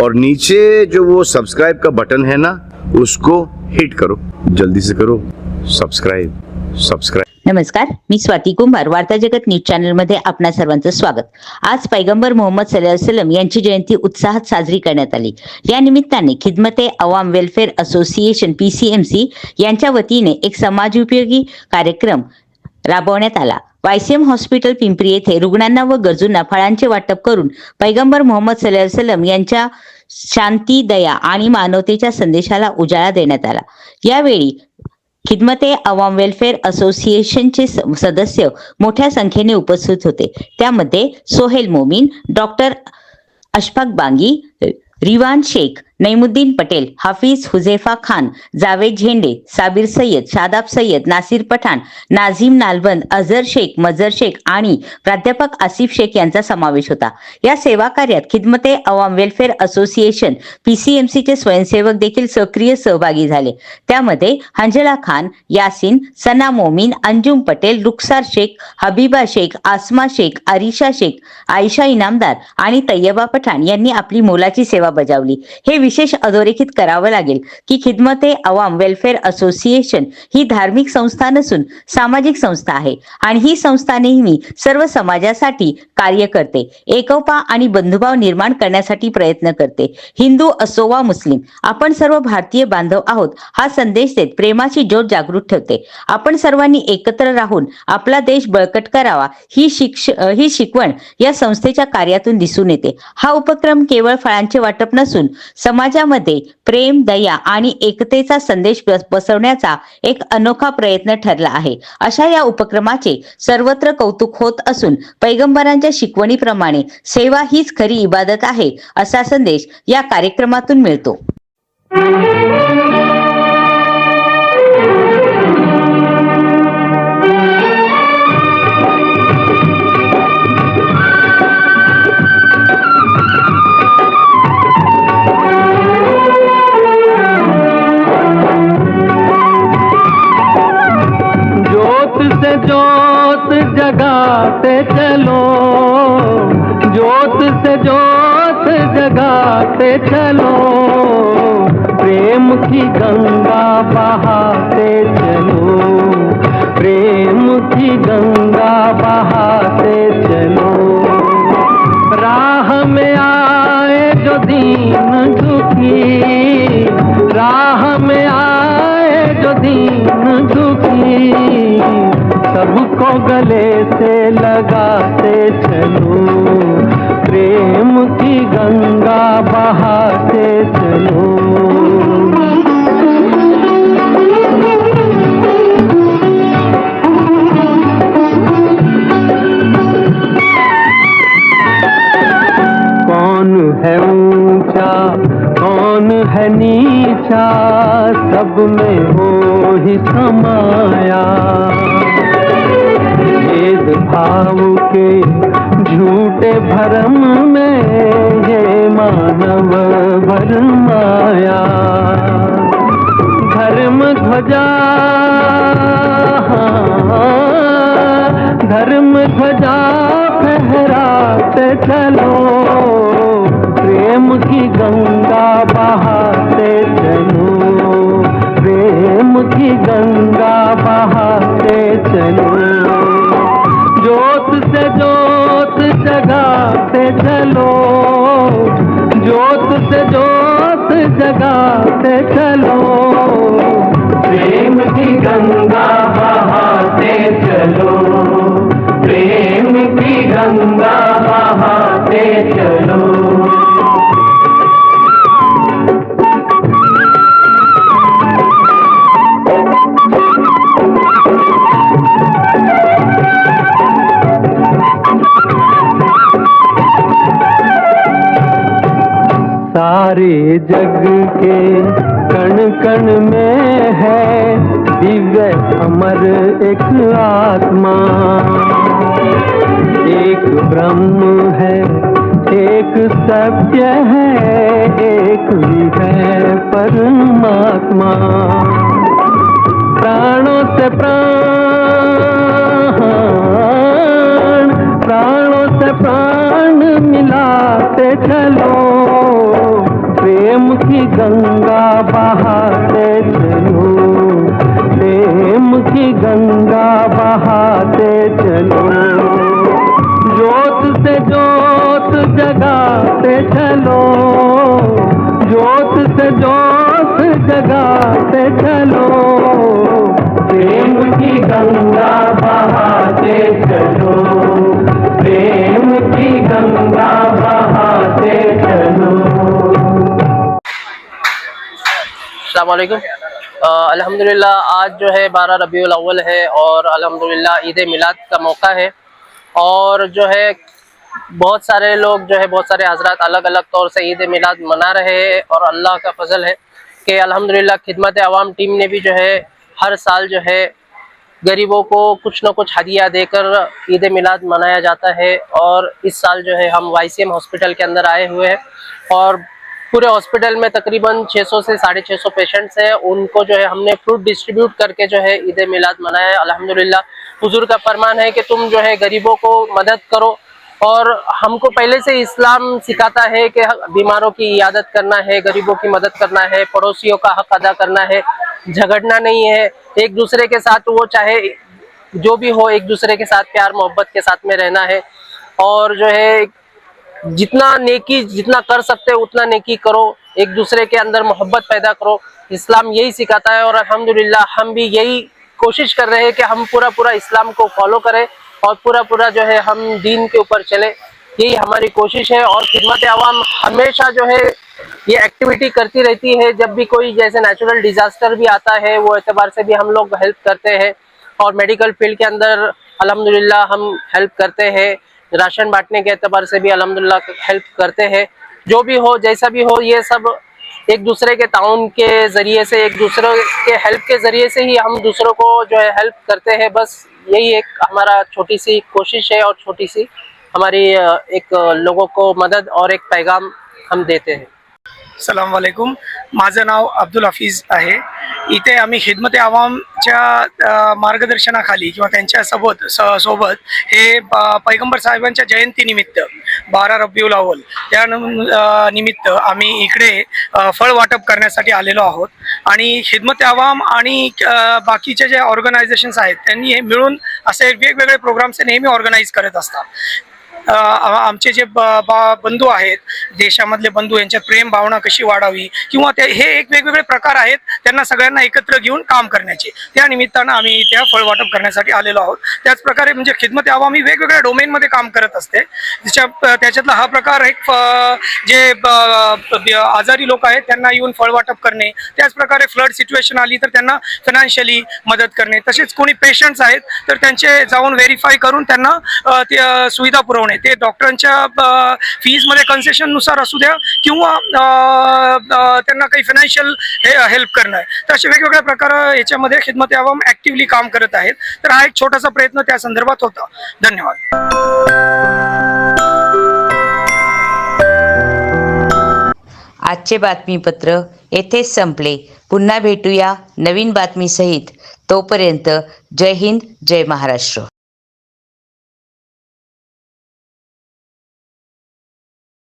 और नीचे जो वो सब्सक्राइब का बटन है ना उसको हिट करो। जल्दी से करो। सब्सक्राइब सब्सक्राइब नमस्कार मी स्वाती कुंभार वार्ता जगत न्यूज चॅनलमध्ये आपणा सर्वांचं स्वागत. आज पैगंबर मोहम्मद सल्लल्लाहु सलम यांची जयंती उत्साहात साजरी करण्यात आली. या निमित्ताने खिदमते अवाम वेलफेअर असोसिएशन पीसीएमसी यांच्या वतीने एक समाजोपयोगी कार्यक्रम राबवण्यात आला. वायसीएम हॉस्पिटल पिंपरी येथे रुग्णांना व गरजूंना फळांचे वाटप करून पैगंबर मोहम्मद सल्लल्लाहु सलम यांच्या शांती दया आणि मानवतेच्या संदेशाला उजाळा देण्यात आला. यावेळी खिदमते अवाम वेलफेअर असोसिएशनचे स- सदस्य मोठ्या संख्येने उपस्थित होते. त्यामध्ये सोहेल मोमीन डॉक्टर अशफाक बांगी रिवान शेख नैमुद्दीन पटेल हाफिज हुझेफा खान जावेद झेंडे साबिर सय्यद शादाब सय्यद नासिर पठाण नाझीम नालबंद अझर शेख मजर शेख आणि प्राध्यापक आसिफ शेख यांचा समावेश होता. या सेवा कार्यात खिदमते अवाम वेलफेअर असोसिएशन पीसीएमसीचे स्वयंसेवक देखील सक्रिय सहभागी झाले. त्यामध्ये हंजला खान यासिन सना मोमीन अंजुम पटेल रुखसार शेख हबीबा शेख आसमा शेख आरिशा शेख आयशा इनामदार आणि तय्यबा पठाण यांनी आपली मोलाची सेवा बजावली. हे विशेष अधोरेखित करावं लागेल की खिदमते अवाम वेलफेअर असोसिएशन ही धार्मिक संस्था नसून सामाजिक संस्था आहे. आणि ही संस्था नेहमी सर्व समाजासाठी कार्य करते एकोपा आणि बंधुभाव निर्माण करण्यासाठी प्रयत्न करते. हिंदू असो वा मुस्लिम आपण सर्व भारतीय बांधव आहोत हा संदेश देत प्रेमाची ज्योत जागृत ठेवते. आपण सर्वांनी एकत्र राहून आपला देश बळकट करावा ही शिक्ष ही शिकवण या संस्थेच्या कार्यातून दिसून येते. हा उपक्रम केवळ फळांचे वाटप नसून समाज समाजामध्ये प्रेम दया आणि एकतेचा संदेश पसरवण्याचा एक अनोखा प्रयत्न ठरला आहे. अशा या उपक्रमाचे सर्वत्र कौतुक होत असून पैगंबरांच्या शिकवणीप्रमाणे सेवा हीच खरी इबादत आहे असा संदेश या कार्यक्रमातून मिळतो. जगाते चलो ज्योत से ज्योत जगाते चलो प्रेम की गंगा बहाते चलो प्रेम गले से लगाते चलो। प्रेम की गंगा बहाते चलो। कौन है ऊँचा, कौन है नीचा, सब में हो ही समाया। भाव के झूठे भरम में ये मानव भरमाया धर्म ध्वजा धर्म ध्वजा फहराते चलो। प्रेम की गंगा बहाते चलो। प्रेम की गंगा बहाते चलो। जगाते चलो। जोत से जोत जगाते चलो। प्रेम की गंगा बहाते चलो। प्रेम की गंगा बहाते चलो। सारे जग के कण कण में है, दिव्य अमर एक आत्मा। एक ब्रह्म है, एक सत्य है, एक ही है परमात्मा। गंगा बहाते चलो। जोत से जोत जगाते चलो। जोत से जोत जगाते चलो। प्रेम की गंगा बहाते चलो। प्रेम की गंगा बहाते चलो। सलामकुम अल्हम्दुलिल्लाह, आज जो है बारह रबी अव्वल है और अल्हम्दुलिल्लाह ईद मिलाद का मौका है। और जो है, बहुत सारे लोग जो है, बहुत सारे हज़रत अलग अलग तौर से ईद मिलाद मना रहे हैं और अल्लाह का फजल है कि अल्हम्दुलिल्लाह खिदमत आवाम टीम ने भी जो है, हर साल जो है, गरीबों को कुछ ना कुछ हदिया देकर ईद मिलाद मनाया जाता है। और इस साल जो है, हम वाईसीएम हॉस्पिटल के अंदर आए हुए हैं और पूरे हॉस्पिटल में तकरीबन 600 से साढ़े छः पेशेंट्स हैं। उनको जो है, हमने फ्रूट डिस्ट्रीब्यूट करके जो है, ईद मिलाद मनाया। अल्हम्दुलिल्लाह, हुजूर का फरमान है कि तुम जो है, गरीबों को मदद करो। और हमको पहले से इस्लाम सिखाता है कि बीमारों की इयादत करना है, गरीबों की मदद करना है, पड़ोसियों का हक अदा करना है। झगड़ना नहीं है। एक दूसरे के साथ वो चाहे जो भी हो, एक दूसरे के साथ प्यार मोहब्बत के साथ में रहना है। और जो है जितना नेकी जितना कर सकते हो, उतना नेकी करो, एक दूसरे के अंदर मोहब्बत पैदा करो। इस्लाम यही सिखाता है और अल्हम्दुलिल्लाह हम भी यही कोशिश कर रहे हैं कि हम पूरा पूरा इस्लाम को फॉलो करें और पूरा पूरा जो है हम दीन के ऊपर चले। यही हमारी कोशिश है और खिदमत आवाम हमेशा जो है ये एक्टिविटी करती रहती है। जब भी कोई जैसे नेचुरल डिजास्टर भी आता है, वो एतबार से भी हम लोग हेल्प करते हैं और मेडिकल फ़ील्ड के अंदर अल्हम्दुलिल्लाह हम हेल्प करते हैं। राशन बांटने के अतबार से भी अलहमदिल्ला हेल्प करते हैं। जो भी हो, जैसा भी हो, ये सब एक दूसरे के ताउन के ज़रिए से, एक दूसरे के हेल्प के ज़रिए से ही हम दूसरों को जो है हेल्प करते हैं। बस यही एक हमारा छोटी सी कोशिश है और छोटी सी हमारी एक लोगों को मदद और एक पैगाम हम देते हैं। सलाम वालेकुम. माझं नाव अब्दुल हफीज आहे. इथे आम्ही खिदमत आवामच्या मार्गदर्शनाखाली किंवा त्यांच्यासोबत सोबत हे पैगंबर साहेबांच्या जयंतीनिमित्त बारा रब्बिउल अव्वल त्या निमित्त आम्ही इकडे फळ वाटप करण्यासाठी आलेलो आहोत. आणि खिदमत आवाम आणि बाकीचे जे ऑर्गनायझेशन्स आहेत त्यांनी हे मिळून असे वेगवेगळे प्रोग्राम्स नेहमी ऑर्गनाईज करत असतात. आमचे जे बा- बंधू आहेत देशामधले बंधू यांच्यात प्रेम भावना कशी वाढावी किंवा ते हे एक वेगवेगळे प्रकार आहेत त्यांना सगळ्यांना एकत्र घेऊन काम करण्याचे. त्या निमित्तानं आम्ही त्या फळवाटप करण्यासाठी आलेलो आहोत. त्याचप्रकारे म्हणजे खिदमत आम्ही वेगवेगळ्या डोमेनमध्ये काम करत असते. त्याच्या त्याच्यातला हा प्रकार एक जे आजारी लोक आहेत त्यांना येऊन फळवाटप करणे. त्याचप्रकारे फ्लड सिच्युएशन आली तर त्यांना फायनान्शियली मदत करणे. तसेच कोणी पेशंट्स आहेत तर त्यांचे जाऊन व्हेरीफाय करून त्यांना ते सुविधा पुरवणे. ते डॉक्टरांच्या फीजमध्ये कन्सेशननुसार असू द्या किंवा त्यांना काही फायनान्शियल हे हेल्प करणं आहे तर असे वेगवेगळ्या प्रकार याच्यामध्ये खिदमत आवाम ॲक्टिव्हली काम करत आहेत. तर हा एक छोटासा प्रयत्न त्या संदर्भात होता. धन्यवाद. आजचे बातमीपत्र येथेच संपले. पुन्हा भेटूया नवीन बातमीसहित. तोपर्यंत जय हिंद जय महाराष्ट्र.